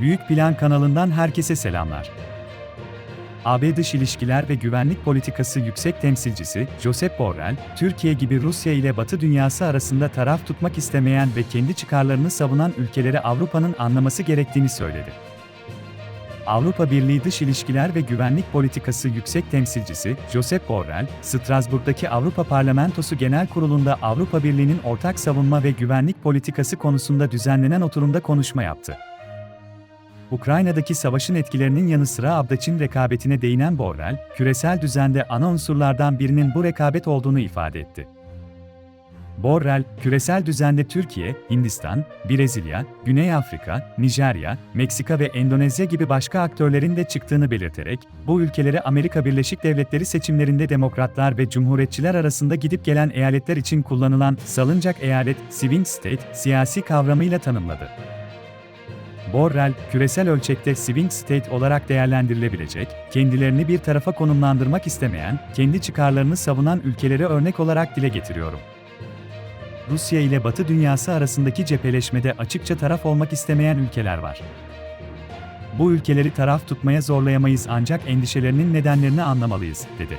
Büyük Plan kanalından herkese selamlar. AB Dış İlişkiler ve Güvenlik Politikası Yüksek Temsilcisi Josep Borrell, Türkiye gibi Rusya ile Batı dünyası arasında taraf tutmak istemeyen ve kendi çıkarlarını savunan ülkeleri Avrupa'nın anlaması gerektiğini söyledi. Avrupa Birliği Dış İlişkiler ve Güvenlik Politikası Yüksek Temsilcisi Josep Borrell, Strasbourg'daki Avrupa Parlamentosu Genel Kurulu'nda Avrupa Birliği'nin ortak savunma ve güvenlik politikası konusunda düzenlenen oturumda konuşma yaptı. Ukrayna'daki savaşın etkilerinin yanı sıra Abdaç'ın rekabetine değinen Borrell, küresel düzende ana unsurlardan birinin bu rekabet olduğunu ifade etti. Borrell, küresel düzende Türkiye, Hindistan, Brezilya, Güney Afrika, Nijerya, Meksika ve Endonezya gibi başka aktörlerin de çıktığını belirterek, bu ülkeleri Amerika Birleşik Devletleri seçimlerinde demokratlar ve cumhuriyetçiler arasında gidip gelen eyaletler için kullanılan salıncak eyalet, swing state, siyasi kavramıyla tanımladı. Borrell, küresel ölçekte swing state olarak değerlendirilebilecek, kendilerini bir tarafa konumlandırmak istemeyen, kendi çıkarlarını savunan ülkeleri örnek olarak dile getiriyorum. Rusya ile Batı dünyası arasındaki cepheleşmede açıkça taraf olmak istemeyen ülkeler var. Bu ülkeleri taraf tutmaya zorlayamayız ancak endişelerinin nedenlerini anlamalıyız, dedi.